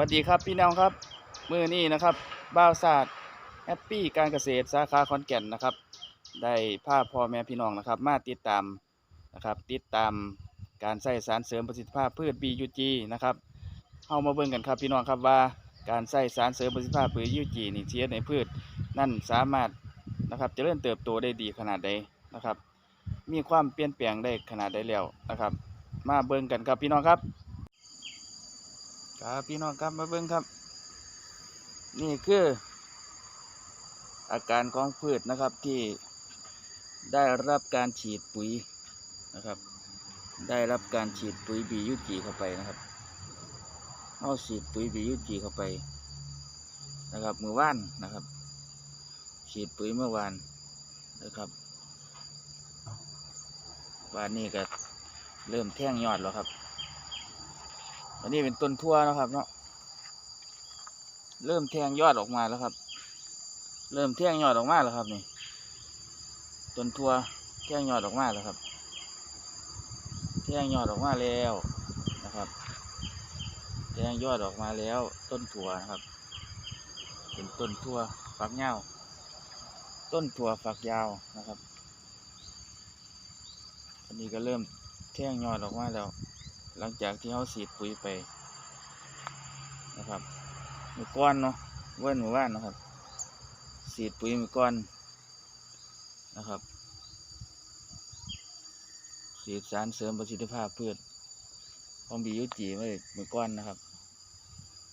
วัสดีครับพี่น้องครับมือนี้นะครับบ้าวศาสตร์แฮปปี้การเกษตรสาขาขอนแก่นนะครับ ได้พาพ่อแม่พี่น้องนะครับ มาติดตามนะครับติดตามการใส่สารเสริมประสิทธิภาพพืช BUG นะครับเข้ามาเบิ่งกันครับพี่น้องครับว่าการใส่สารเสริมประสิทธิภาพพืช BUG นี่เทียในพืช นั่นสามารถนะครับเจริญเติบโตได้ดีขนาดใดนะครับ มีความเปลี่ยนแปลงได้ขนาดใดแล้วนะครับ มาเบิ่งกันครับพี่น้องครับ ครับพี่น้องครับมาเบิ่งครับ นี่คือ อาการของพืชนะครับที่ได้รับการฉีดปุ๋ยนะครับ ได้รับการฉีดปุ๋ยบียูจีเข้าไปนะครับเอาฉีดปุ๋ยบียูจีเข้าไปนะครับมือว่านนะครับ ฉีดปุ๋ยเมื่อวานนะครับวานนี้ก็เริ่มแท่งยอดแล้วครับ อันนี้เป็นต้นทั่วนะครับ เนาะ เริ่มแทงยอดออกมาแล้วครับ เริ่มแทงยอดออกมาแล้วครับนี่ ต้นทั่วแทงยอดออกมาแล้วครับแทงยอดออกมาแล้วนะครับแทงยอดออกมาแล้ว ต้นถั่วนะครับ เป็นต้นทั่วฝักยาวต้นถั่วฝักยาวนะครับ อันนี้ก็เริ่มแทงยอดออกมาแล้ว หลังจากที่เขาฉีดปุ๋ยไปนะครับมือก้อนเนาะเว้นหมือว่านนะครับฉีดปุ๋ยมือก้อนนะครับฉีดสารเสริมประสิทธิภาพพืชของบียุจีไว้มือก้อนนะครับ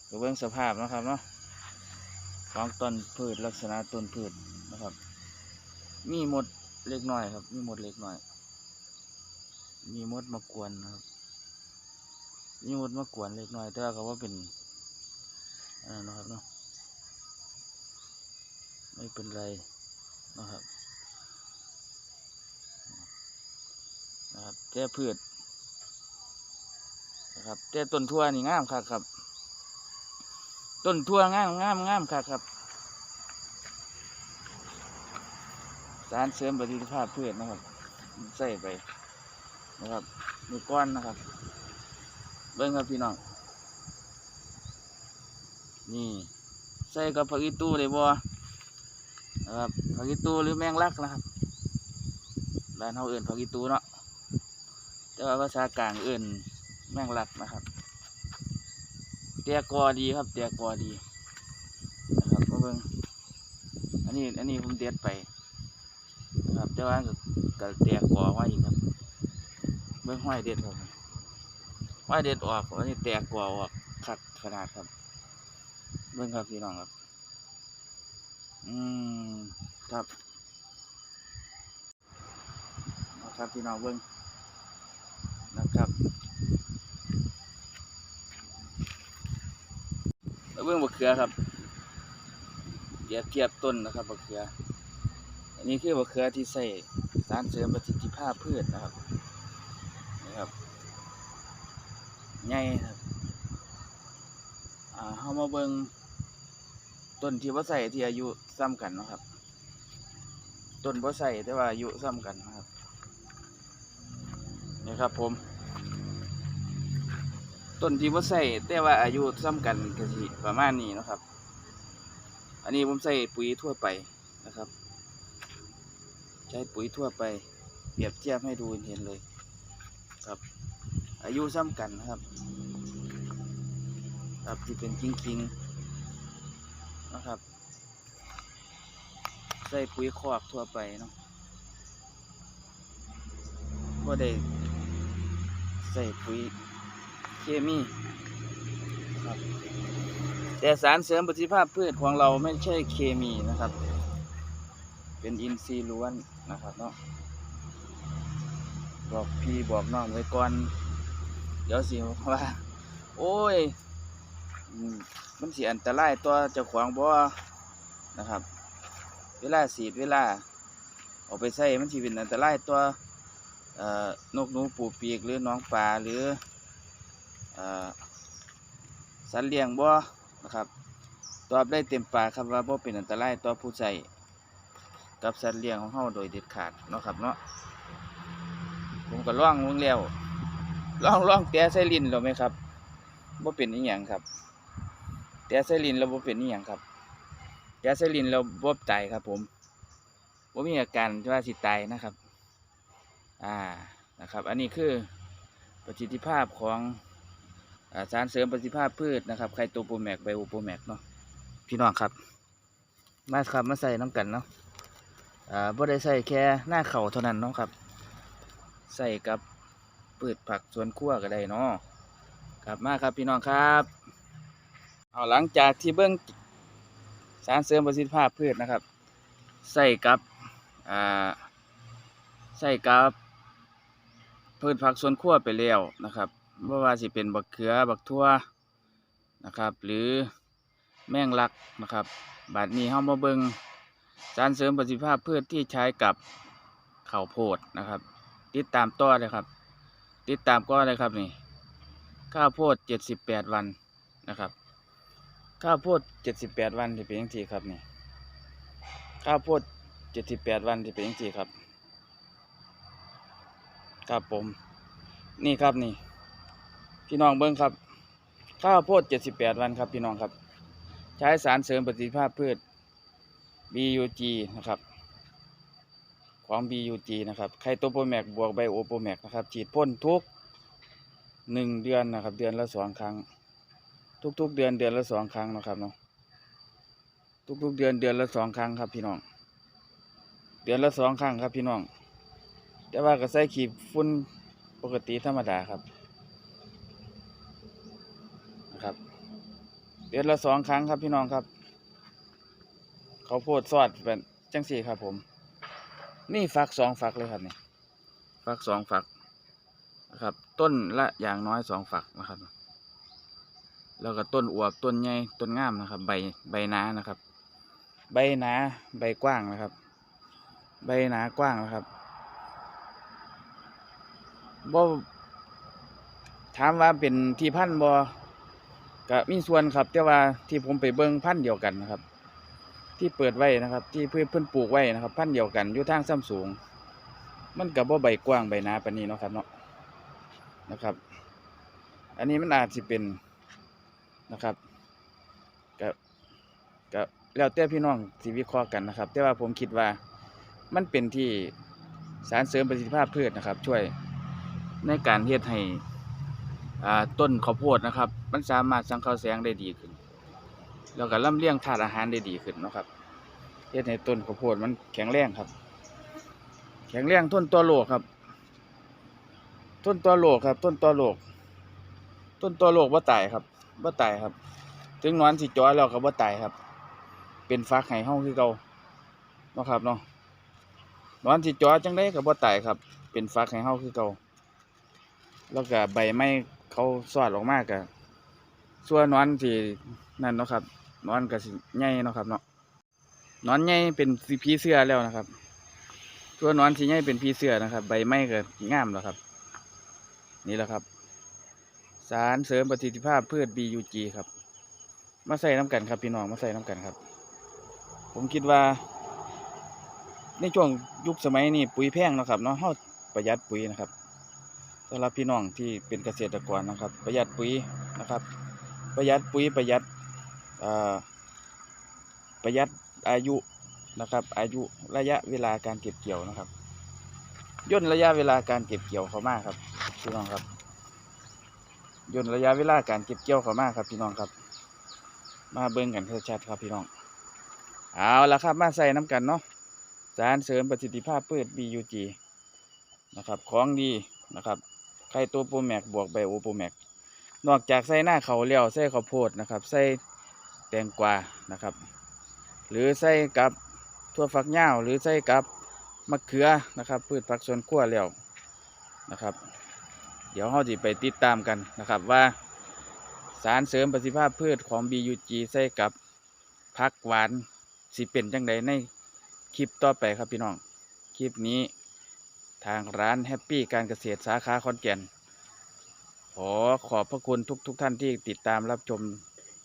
ก็เบื้องสภาพนะครับเนาะของต้นพืชลักษณะต้นพืชนะครับ มีหมดเล็กน้อยครับ มีหมดเล็กน้อย มีมดมากวนนะครับ มีมดมากวนเล็กน้อย แต่ว่าเขาว่าเป็นอันนั้นนะครับเนาะไม่เป็นไรนะครับนะครับแต่พืชนะครับแต่ต้นทั่วนี่งามครับครับ ต้นทั่วงามงามงามครับครับ สารเสริมประสิทธิภาพพืชนะครับใส่ไปนะครับมือก้อนนะครับ เบิ้งครับพี่น้อง นี่ ใส่กับผักอีตู้เลยบ่นะครับผักอีตู้หรือแมงลักนะครับบ้านเขาเอื่นผักอีตู้เนาะแต่ว่าภาษากลางเอื่นแมงลักนะครับเตียกอดีครับเตียกอดีนะครับมาเบิ้งอันนี้อันนี้ผมเด็ดไปนะครับแต่ว่าก็ก็เตียกอไว้อีกครับเบิ้งห้อยเด็ดครับ ห้อยเด็ดออกอันนี้แตกกอออกคักขนาดครับเบิ้งครับพี่น้องครับ อืมครับนะครับพี่น้องเบิ้งนะครับแล้วเบิ้งบะเขือครับเทียบเทียบต้นนะครับบะเขือ อันนี้คือบะเขือที่ใส่สารเสริมประสิทธิภาพพืชนนะครับ ใหญ่ครับอ่าเฮามาเบิ่งต้นที่บ่ใส่ที่อายุซ้ำกันนะครับต้นบ่ใส่แต่ว่าอายุซ้ำกันนะครับนี่ครับผมต้นที่บ่ใส่แต่ว่าอายุซ้ำกันก็สิประมาณนี้นะครับ อันนี้ผมใส่ปุ๋ยทั่วไปนะครับ ใช้ปุ๋ยทั่วไปเปรียบเทียบให้ดูเห็นเลย อายุซ้ำกันนะครับ ครับที่เป็นคิงคิงๆนะครับ ใส่ปุ๋ยคอกทั่วไปเนาะก็ได้ใส่ปุ๋ยเคมีครับแต่สารเสริมประสิทธิภาพพืชของเราไม่ใช่เคมีนะครับ เป็นอินทรีย์ล้วนนะครับเนาะบอกพี่บอกน้องไว้ก่อน เดี๋ยวสิว่า โอ้ย มันเสิอันตรายต่อเจ้าของบ่นะครับ เวลาสีดเวลาเออกไปใส่มันสิเป็นอันตรายต่อเอ่อนกหนูปูปีกหรือน้องปลาหรือสัตว์เลี้ยงบ่นะครับ ตอบได้เต็มปากครับว่าบ่เป็นอันตรายต่อผู้ใช้กับสัตว์เลี้ยงของเฮาโดยเด็ดขาดเนาะครับเนาะผมก็ล่องลงแล้ว ล่องล่องแตะใส่ลิ้นแล้วไหมครับบ่เป็นอีหยังครับแต่ไซลินเราบ่เป็นนี่อหย่างครับยาไซลินเราบ่ตายครับ ผมบ่มีอาการว่าสิตายนะครับ อ่านะครับ อันนี้คือประสิทธิภาพของอสารเสริมประสิทธิภาพพืชนะครับไคโตโปรแมกไบโอโปรแมกเนาะพี่น้องครับ มาครับมาใส่น้ำกันเนาะอ่าบ่ได้ใส่แค่หน้าเข่าเท่านั้นเนาะครับ ใส่กับ พืชผักสวนครัวก็ได้เนาะครับมาครับพี่น้องครับเอาหลังจากที่เบิ้งสารเสริมประสิทธิภาพพืชนะครับ ใส่กับอ่าใส่กับพืชผักสวนครัวไปแล้วนะครับไม่ว่าสิเป็นบักเขือบักทั่วนะครับ หรือแมงลักนะครับบาดนี้เฮามาเบิงสารเสริมประสิทธิภาพพืชที่ใช้กับข้าวโพดนะครับ ติดตามต่อเลยครับ ติดตามก็เลยครับนี่ ข้าวโพดเจ็ดสิบแปดวันนะครับ ข้าวโพดเจ็ดสิบแปดวันที่เป็นยังไงครับนี่ ข้าวโพดเจ็ดสิบแปดวันที่เป็นยังไงครับ ครับผม นี่ครับนี่ พี่น้องเบิ้งครับ ข้าวโพดเจ็ดสิบแปดวันครับพี่น้องครับ ใช้สารเสริมประสิทธิภาพพืช BUG นะครับ ของ BUG นะครับไคโตโปรแมกบวกไบโอโปรแมกนะครับ ฉีดพ่นทุกหนึ่งเดือนนะครับ เดือนละสองครั้ง ทุกๆเดือนเดือนละสองครั้งนะครับเนาะทุกๆเดือนเดือนละสองครั้งครับพี่น้อง เดือนละสองครั้งครับพี่น้อง แต่ว่าก็ใส่ขีดฝุ่นปกติธรรมดาครับนะครับ เดือนละสองครั้งครับพี่น้องครับ เขาโพดซอดเป็นจังสี่ครับผม นี่ฝักสองฝักเลยครับนี่ฝักสองฝักนะครับ ต้นละอย่างน้อยสองฝักนะครับ แล้วก็ต้นอวบต้นใหญ่ต้นงามนะครับ ใบใบหนานะครับ ใบหนาใบกว้างนะครับ ใบหนากว้างนะครับบ่ถามว่าเป็นที่พันธุ์บ่ก็มีส่วนครับ แต่ว่าที่ผมไปเบิ่งพันธุ์เดียวกันนะครับ ที่เปิดไว้นะครับ ที่เพื่อนเพิ่อนปลูกไว้นะครับ พันเดียวกันอยู่ทางซ้ำสูง มันกับบ่าใบกว้างใบหนาปานนี้เนาะครับเนาะนะครับ อันนี้มันอาจสิเป็นนะครับกับกับแล้วแต่พี่น้องสิวิเคราะห์กันนะครับ แต่ว่าผมคิดว่ามันเป็นที่สารเสริมประสิทธิภาพพืชนะครับ ช่วยในการเฮ็ดให้ต้นข้าวโพดนะครับ มันสามารถสังเคราะห์แสงได้ดีขึ้น แล้วก็ลำเลียงธาตุอาหารได้ดีขึ้นนะครับเฮ็ดให้ต้นข้าวโพดมันแข็งแรงครับ แข็งแรงทนต่อโรคครับทนต่อโรคครับทนต่อโรคต้นต่อโรคบ่ตายครับบ่ตายครับ ถึงนอนสิจ้อยแล้วก็บ่ตายครับ เป็นฟักให้เฮาคือเก่านะครับเนาะนอนสิจ้อยจังได๋ก็บ่ตายครับ เป็นฟักให้เฮาคือเก่าแล้วก็ใบไม้เขาสอดออกมาก็ส่วนนอนที่นั่นเนาะครับ นอนก็สิใหญ่เนาะครับเนาะนอนใหญ่เป็นสิผีเสื้อแล้วนะครับส่วนอนสิใหญ่เป็นผีเสื้อนะครับ ใบไม้ก็งามแล้วครับ นี่แหละครับ สารเสริมประสิทธิภาพพืช BUG ครับ มาใส่น้ำกันครับพี่น้องมาใส่น้ำกันครับ ผมคิดว่า ในช่วงยุคสมัยนี้ปุ๋ยแพงนะครับเนาะเฮาประหยัดปุ๋ยนะครับสำหรับพี่น้องที่เป็นเกษตรกรนะครับ ประหยัดปุ๋ยนะครับ ประหยัดปุ๋ยประหยัด ประหยัดอายุนะครับ อายุระยะเวลาการเก็บเกี่ยวนะครับ ย่นระยะเวลาการเก็บเกี่ยวเขามากครับพี่น้องครับย่นระยะเวลาการเก็บเกี่ยวเขามากครับพี่น้องครับ มาเบิ่งกันชัดๆครับพี่น้องเอาละครับมาใส่น้ำกันเนาะสารเสริมประสิทธิภาพพืช BUG นะครับของดีนะครับไคโตโปรแมกบวกไบโอโปรแมกนอกจากใส่หน้าเขาวแล้วใส่ข้าวโพดนะครับใส่ แตงกวานะครับ หรือใส่กับถั่วฝักยาวหรือใส่กับมะเขือนะครับ พืชผักสวนครัวแล้วนะครับ เดี๋ยวเราจะไปติดตามกันนะครับว่าสารเสริมประสิทธิภาพพืชของ BUG ใส่กับผักหวานสิเป็นจังใดในคลิปต่อไปครับพี่น้อง คลิปนี้ทางร้านแฮปปี้การเกษตรสาขาขอนแก่น ขอขอบพระคุณทุกทุกท่านที่ติดตามรับชม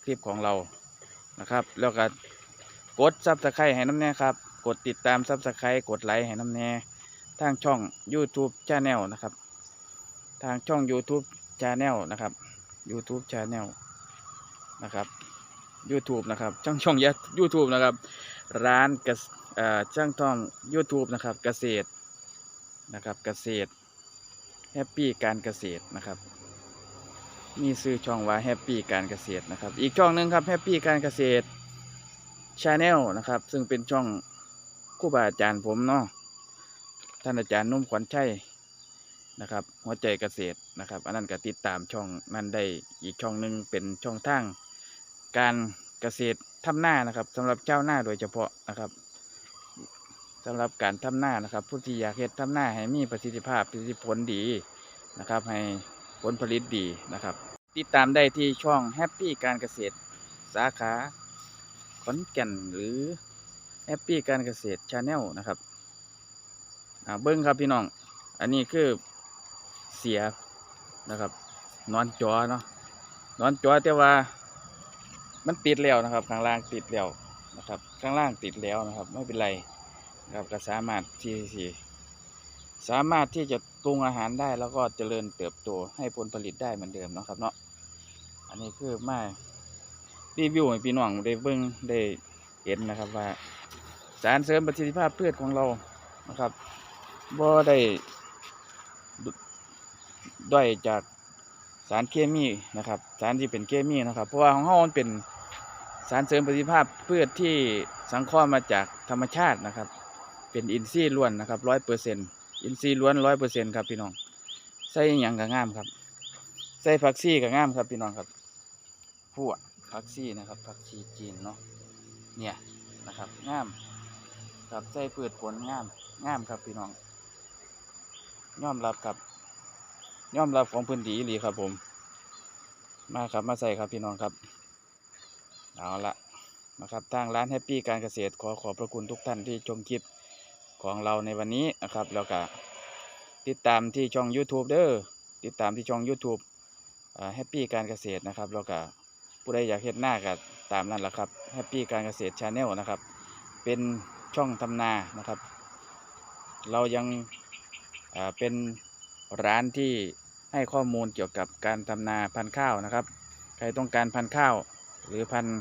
คลิปของเรา นะครับ แล้วก็กดซับสไครต์ให้น้ำแน่ครับ กดติดตามซับสไครต์กดไลค์ให้น้ำแน่ทางช่อง YouTube c h a n e l นะครับ ทางช่อง YouTube c h a n e l นะครับ YouTube c h a n e l นะครับ YouTube นะครับ ช่องช่องยูทูบนะครับ ร้านกษเอ่อช่างท่อง YouTube นะครับ เกษตรนะครับ เกษตรแฮปปี้การเกษตรนะครับ มีซื้อช่องว่าแฮปปี้การเกษตรนะครับ อีกช่องหนึ่งครับแฮปปี้การเกษตรชาแนลนะครับ ซึ่งเป็นช่องครู่บาอาจารย์ผมเนาะท่านอาจารย์นุ่มขวัญชัยนะครับ หัวใจเกษตรนะครับ อันนั้นก็ติดตามช่องนั้นได้อีกช่องหนึ่งเป็นช่องทางการเกษตรทำหน้านะครับสำหรับเจ้าหน้าโดยเฉพาะนะครับสำหรับการทำหน้านะครับ ผู้ที่อยากเฮ็ดทำหน้าให้มีประสิทธิภาพประสิทธิผลดีนะครับ ให้ผลผลิตดีนะครับ ติดตามได้ที่ช่องแฮปปี้การเกษตรสาขาขอนแก่นหรือแฮปปี้การเกษตรชาแนลนะครับเบิ้งครับพี่น้อง อันนี้คือเสียนะครับ นอนจอเนาะนอนจอแต่ว่ามันติดแล้วนะครับ ข้างล่างติดแล้วนะครับ ข้างล่างติดแล้วนะครับ ไม่เป็นไรนะครับก็สามารถที่ที่สามารถที่จะ ปรุงอาหารได้แล้วก็เจริญเติบโตให้ผลผลิตได้เหมือนเดิมเนาะครับเนาะอันนี้คือมารีวิวให้พี่น้องได้เบิ่งได้เห็นนะครับว่า สารเสริมประสิทธิภาพพืชของเรานะครับบ่ได้ดุด้อยจากสารเคมีนะครับ สารที่เป็นเคมีนะครับ เพราะว่าของเฮามันเป็นสารเสริมประสิทธิภาพพืชที่สังเคราะห์มาจากธรรมชาตินะครับ เป็นอินทรีย์ล้วนนะครับร้อยเปอร์เซ็นต์ อินทรีย์ล้วนร้อยเปอร์เซ็นต์ครับพี่น้อง ใส่อย่างก็งามครับ ใส่ผักชีก็งามครับพี่น้องครับพวกผักชีนะครับผักชีจีนเนาะ เนี่ยนะครับงามครับใส่พืชผลงามงามครับพี่น้องย่อมรับครับย่อมรับของพื้นที่อีหลีครับผม มาครับมาใส่ครับพี่น้องครับ เอาละนะครับทางร้านแฮปปี้การเกษตรขอขอบพระคุณทุกท่านที่ชมคลิป ของเราในวันนี้นะครับ แล้วก็ติดตามที่ช่อง YouTube เด้อติดตามที่ช่อง YouTube แฮปปี้การเกษตรนะครับ แล้วก็ผู้ใดอยากเฮ็ดหน้าก็ตามนั่นแหละครับแฮปปี้การเกษตรชาแนลนะครับ เป็นช่องทำนานะครับ เรายังเป็นร้านที่ให้ข้อมูลเกี่ยวกับการทำนาพันธุ์ข้าวนะครับ ใครต้องการพันธุ์ข้าวหรือพันธุ์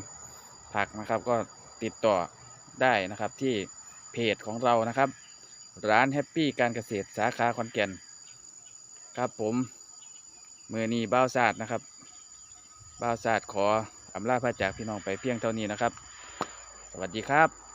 ผักนะครับ ก็ติดต่อได้นะครับที่ เพจของเรานะครับ ร้านแฮปปี้การเกษตรสาขาขอนแก่น ครับผมมือนีบ้าวศาสตร์นะครับบ้าวศาสตร์ขออำลาพระจากพี่น้องไปเพียงเท่านี้นะครับ สวัสดีครับ